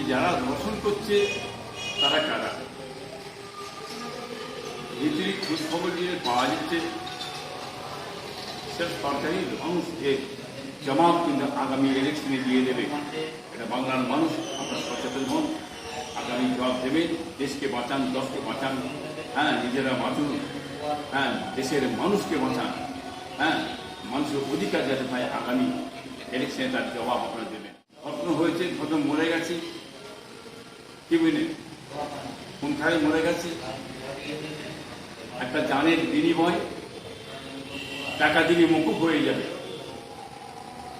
যে যারা ধর্ষণ করছে, তারা কারা? ভিতরি খোঁজ খবর নিয়ে পাওয়া যাচ্ছে, সেটা সরকারি মানুষ এর জবাব কিন্তু আগামী ইলেকশনে দিয়ে দেবে। এটা বাংলার মানুষ আপনারা সচেতন হন, আগামী জবাব দেবে, দেশকে বাঁচান দশকে বাঁচান হ্যাঁ নিজেরা বাঁচুন হ্যাঁ দেশের মানুষকে বাঁচান হ্যাঁ মানুষের অধিকার যাতে পায় আগামী ইলেকশনে তার জবাব আপনারা দেবেন। ঘটনা হয়েছে, ঘটনা মরে গেছে কি বুঝলেন কোনখানে মরে গেছে? একটা জানের বিনিময় টাকা দিলে মুকুব হয়ে যাবে।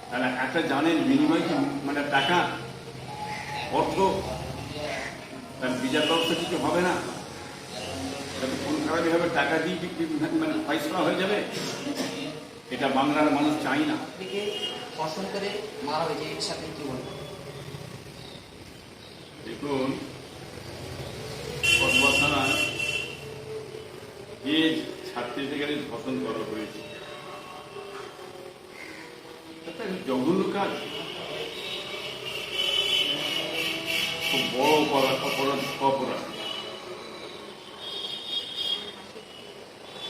তাহলে একটা জানের বিনিময় কি মানে টাকা, অর্থ? তার বিচার ব্যবস্থা কিছু হবে না? তাহলে কোন খারাপই হবে? টাকা দিয়ে মানে ফাইসলা হয়ে যাবে? এটা বাংলার মানুষ চাই না। ধর্ষণ করে মারা হয়েছে এর সাথে কি বলব? দেখুন কসবা থানায় যে ছাত্রীদের ধর্ষণ করা হয়েছে। জঘন্য কাজ। খুব বড় অপরাধ অপরাধ অপরাধ।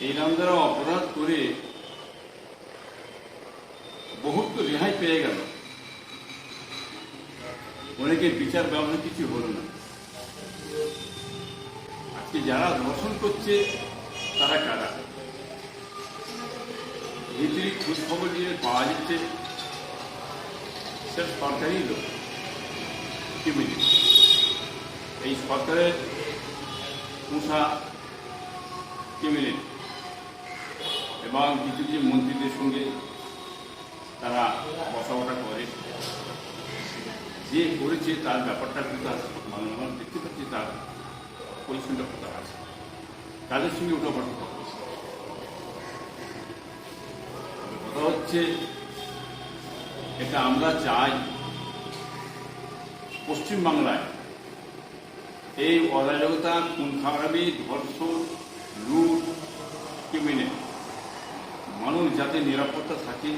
এই নাম দ্বারা অপরাধ করে বহুত রেহাই পেয়ে গেল। অনেকে বিচার ব্যবহার কিছু হলো না। আজকে যারা ধর্ষণ করছে, তারা কারা? ভিতরি খোঁজ খবর নিয়ে পাওয়া যাচ্ছে, সেটা সরকারি লোক। এই সরকারের পোষা কি এবং কিছু কিছু মন্ত্রীদের সঙ্গে তারা বসা বসা করে। যে করেছে তার ব্যাপারটা কিন্তু মানুষ দেখতে পাচ্ছি, তার পরিশ্রমটা কোথায় আছে? তাদের সঙ্গে পাঠা করছে কথা হচ্ছে, এটা আমরা চাই পশ্চিমবাংলায় এই অরাজকতা খুন খারাপি ধর্ষণ, লুট কি মেনে মানুষ যাতে নিরাপত্তা থাকে,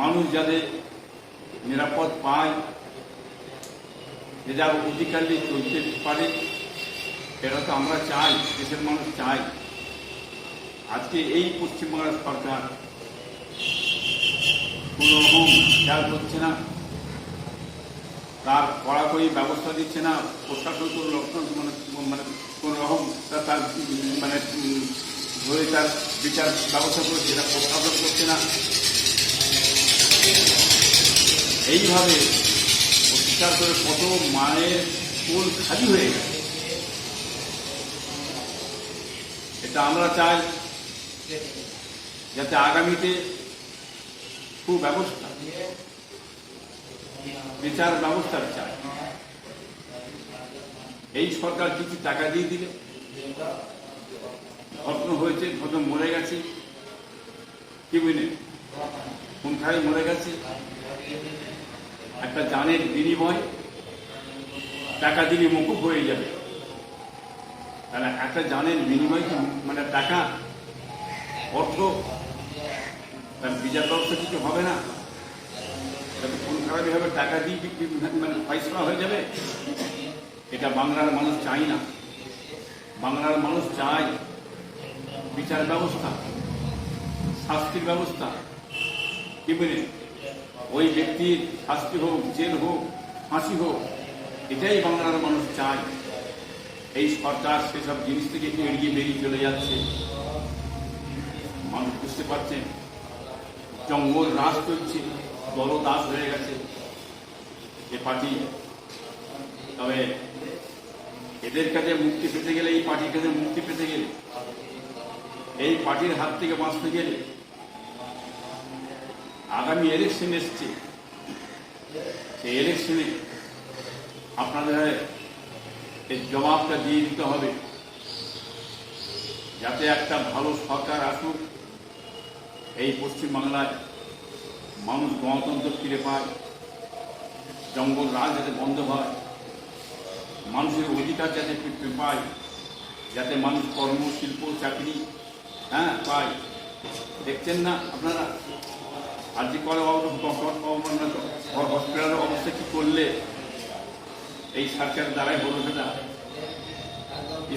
মানুষ যাতে নিরাপদ পায়। যে যার অধিকার চলতে পারে এটা তো আমরা চাই, দেশের মানুষ চাই। আজকে এই পশ্চিমবাংলার সরকার কোনো রকম খেয়াল করছে না, তার কড়াকড়ি ব্যবস্থা দিচ্ছে না, প্রশাসন কোনো রকম মানে মানে কোনো রকম তার মানে ধরে তার বিচার ব্যবস্থা করে সেটা প্রশাসন করছে না। এইভাবে অত্যাচার করে কত মায়ের কোল খালি হয়ে গেছে এটা আমরা চাই যাতে আগামীতে সুব্যবস্থা, বিচার ব্যবস্থার চাই। এই সরকার কিছু টাকা দিয়ে দিলে, ঘটনা হয়েছে, ঘটনা মরে গেছে, কি বুঝলেন? কোনখানে মরে গেছে? একটা জানের বিনিময় টাকা দিলে মুকুব হয়ে যাবে। তাহলে একটা জানের বিনিময় কি মানে টাকা, অর্থ, তার বিচার ব্যবস্থা কিছু হবে না? কোন খারাপই হবে? টাকা দিয়ে মানে ফাইসলা হয়ে যাবে? এটা বাংলার মানুষ চাই না। বাংলার মানুষ চায় বিচার ব্যবস্থা, শাস্তির ব্যবস্থা। কি বলে ওই ব্যক্তির শাস্তি হোক, জেল হোক, ফাঁসি হোক, এটাই বাংলার মানুষ চায়। এই সরকার সেসব জিনিস থেকে একটু এড়িয়ে বেরিয়ে চলে যাচ্ছে। মানুষ বুঝতে পারছেন জঙ্গল হ্রাস করছে দলদাস হয়ে গেছে, এ পার্টি। তবে এদের কাছে মুক্তি পেতে গেলে, এই পার্টির কাছে মুক্তি পেতে গেলে, এই পার্টির হাত থেকে বাঁচতে গেলে আগামী ইলেকশন এসছে। সেই ইলেকশনে আপনাদের এই জবাবটা দিয়ে দিতে হবে। যাতে একটা ভালো সরকার আসুক, এই পশ্চিমবাংলায় মানুষ গণতন্ত্র ফিরে পায়, জঙ্গল রাজ যাতে বন্ধ হয়, মানুষের অধিকার যাতে ফিরে পায়, যাতে মানুষ কর্ম শিল্প চাকরি হ্যাঁ পায়। দেখছেন না আপনারা? আর যে কলে হসপিটালের অবস্থা কি করলে এই সরকার দ্বারাই হলো সেটা?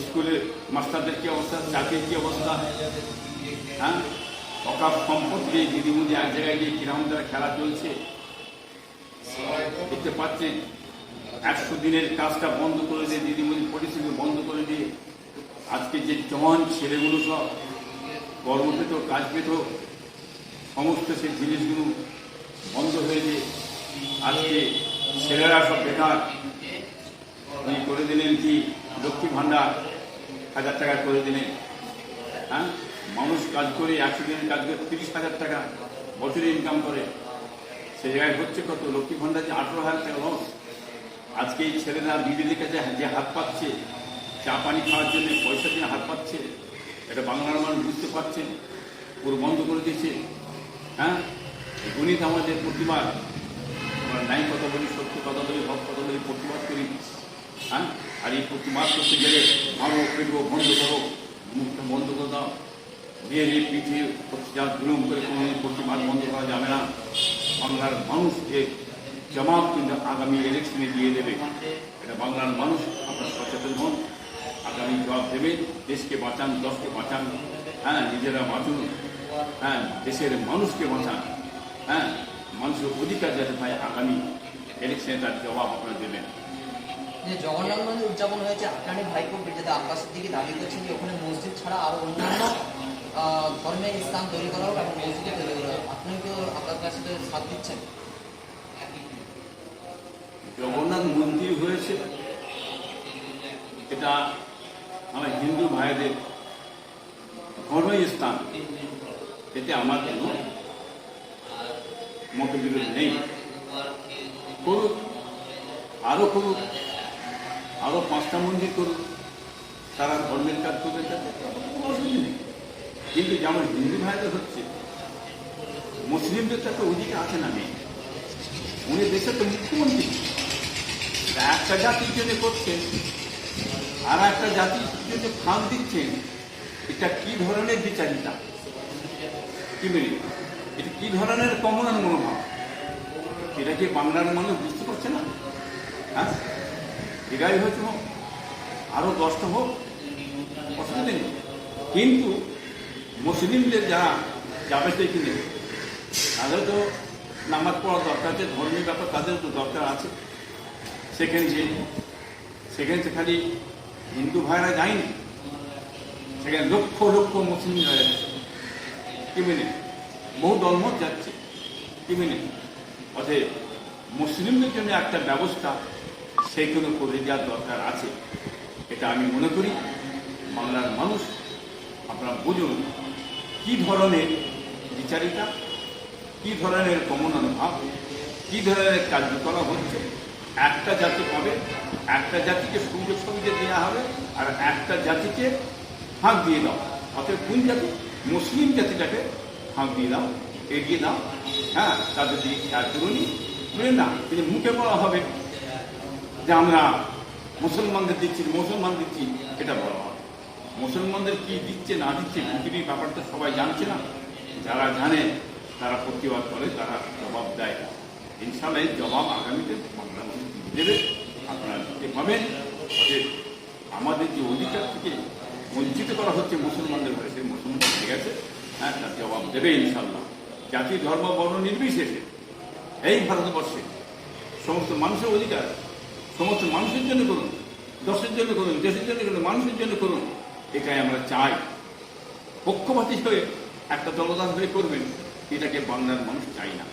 স্কুলের মাস্টারদের কি অবস্থা? চাকরির কি অবস্থা? হ্যাঁ? অকাপ সম্পত্তি এই দিদিমণি এক জায়গায় গিয়ে কীরকম তারা খেলা চলছে। দেখতে পাচ্ছেন, একশো দিনের কাজটা বন্ধ করে দিয়ে দিদিমণি পরিস্থিতি বন্ধ করে দিয়ে আজকে যে জওয়ান ছেলেগুলো সব কর্ম কাজ পেত সমস্ত সেই জিনিসগুলো বন্ধ হয়ে যে আজকে ছেলেরা সব বেকার, উনি করে দিলেন কি? লক্ষ্মী ভাণ্ডার হাজার টাকা করে দিলেন। হ্যাঁ? মানুষ কাজ করে, একশো দিনের কাজ করে, তিরিশ হাজার টাকা বছরে ইনকাম করে। সে জায়গায় হচ্ছে কত? লক্ষ্মী ভাণ্ডার যে আঠেরো হাজার টাকা লস আজকে এই ছেলেরা বিবিদের কাছে যে হাত পাচ্ছে, চা পানি খাওয়ার জন্য পয়সা দিয়ে হাত পাচ্ছে, এটা বাংলার মানুষ বুঝতে পারছে, পুরো বন্ধ করে দিয়েছে। হ্যাঁ? গণিত আমাদের প্রতিবাদ। আমরা নাই কথা বলি, সত্য কথা বলি হক কথা বলি, প্রতিবাদ করি। হ্যাঁ? আর এই প্রতিবাদ করতে গেলে মারো পেটবো, বন্ধ করো মুখটা বন্ধ করে দাও। দিয়ে এই পিঠে যা জুলুম করে কোনো প্রতিবাদ বন্ধ করা যাবে না। বাংলার মানুষকে জবাব কিন্তু আগামী ইলেকশনে দিয়ে দেবে। এটা বাংলার মানুষ, আপনার সচেতন হন। আগামী জবাব দেবে দেশকে বাঁচান দশকে বাঁচান। হ্যাঁ নিজেরা বাঁচুন। হ্যাঁ দেশের মানুষকে বাঁচান। হ্যাঁ মানুষের অধিকার যাতে পায় আগামী ইলেকশনে তার জবাব আপনারা দেবেন। যে জগন্নাথ মন্দির উদযাপন হয়েছে আকানি যেটা আব্বাসের দিকে দাবি করছেন যে ওখানে মসজিদ ছাড়া আরও অন্যান্য ধর্মের স্থান তৈরি করা হোক এবং মসজিদে তৈরি করা হোক। আপনি তো আপনার কাছে সাথ দিচ্ছেন? জগন্নাথ মন্দির হয়েছে। এটা আমার হিন্দু ভাইদের ধর্মীয় স্থান এতে আমার কোনো মতবিরোধ নেই। করুক আরও করুক আরও পাঁচটা মন্দির করুক তারা ধর্মের কাজ করবে কিন্তু যেমন হিন্দু ভাইদের হচ্ছে, মুসলিমদের তো একটা অধিকার আছে না নেই উনি দেশের তো মুখ্যমন্ত্রী। একটা জাতির জন্য করছেন। আর একটা জাতির জন্য ফাঁক দিচ্ছেন এটা কি ধরনের বিচারিতা? কি বলি এটা কি ধরনের কমনার মনোভাব? এটা কি বাংলার মানুষ বুঝতে পারছে না? হ্যাঁ? এটাই হয়তো হোক আরও দশটা হোক, অসুবিধা নেই। কিন্তু মুসলিমদের যারা যাবে সেখানে তাদের তো নামাজ পড়া দরকার আছে ধর্মীয় ব্যাপার তাদের তো দরকার আছে। সেখানে যে সেখানে খালি হিন্দু ভাইরা যায়নি? সেখানে লক্ষ লক্ষ মুসলিমরা যাচ্ছে। কি মেনে? বহু দলমত যাচ্ছে। কি মেনে? অতএব মুসলিমদের জন্য একটা ব্যবস্থা সেইগুলো করে দেওয়ার দরকার আছে। এটা আমি মনে করি বাংলার মানুষ, আপনারা বুঝুন কি ধরনের বিচারিতা, কি ধরনের কমন ভাব কি ধরনের কার্যকলাপ হচ্ছে। একটা জাতি পাবে একটা জাতিকে সুযোগ সুবিধা দেওয়া হবে, আর একটা জাতিকে ফাঁক দিয়ে দাও। অতএব কোন জাতি? মুসলিম জাতিটাকে ফাঁক দিয়ে দাও, এগিয়ে দাও। হ্যাঁ তাদের দিকে খেয়াল করুনি বুঝলেন না, কিন্তু মুখে বলা হবে যে আমরা মুসলমানদের দিচ্ছি, মুসলমান দিচ্ছি, এটা বলা হবে। মুসলমানদের কি দিচ্ছে, না দিচ্ছে, পৃথিবীর ব্যাপারটা সবাই জানছে না। যারা জানে, তারা প্রতিবাদ করে, তারা জবাব দেয় ইনশাল্লাহ এই জবাব আগামীতে বাংলা মানুষ দেবে। আপনারা দিতে পাবেন আমাদের যে অধিকার থেকে বঞ্চিত করা হচ্ছে মুসলমানদের ঘরে সেই মুসলমান ঠিক গেছে। হ্যাঁ তার জবাব দেবে ইনশাল্লাহ জাতি, ধর্ম, বর্ণ নির্বিশেষে এই ভারতবর্ষে সমস্ত মানুষের অধিকার, সমস্ত মানুষের জন্য করুন, দশের জন্য করুন, দেশের জন্য করুন, মানুষের জন্য করুন, এটাই আমরা চাই। পক্ষপাতী হয়ে একটা দলদান হয়ে করবেন, এটাকে বাংলার মানুষ চাই না।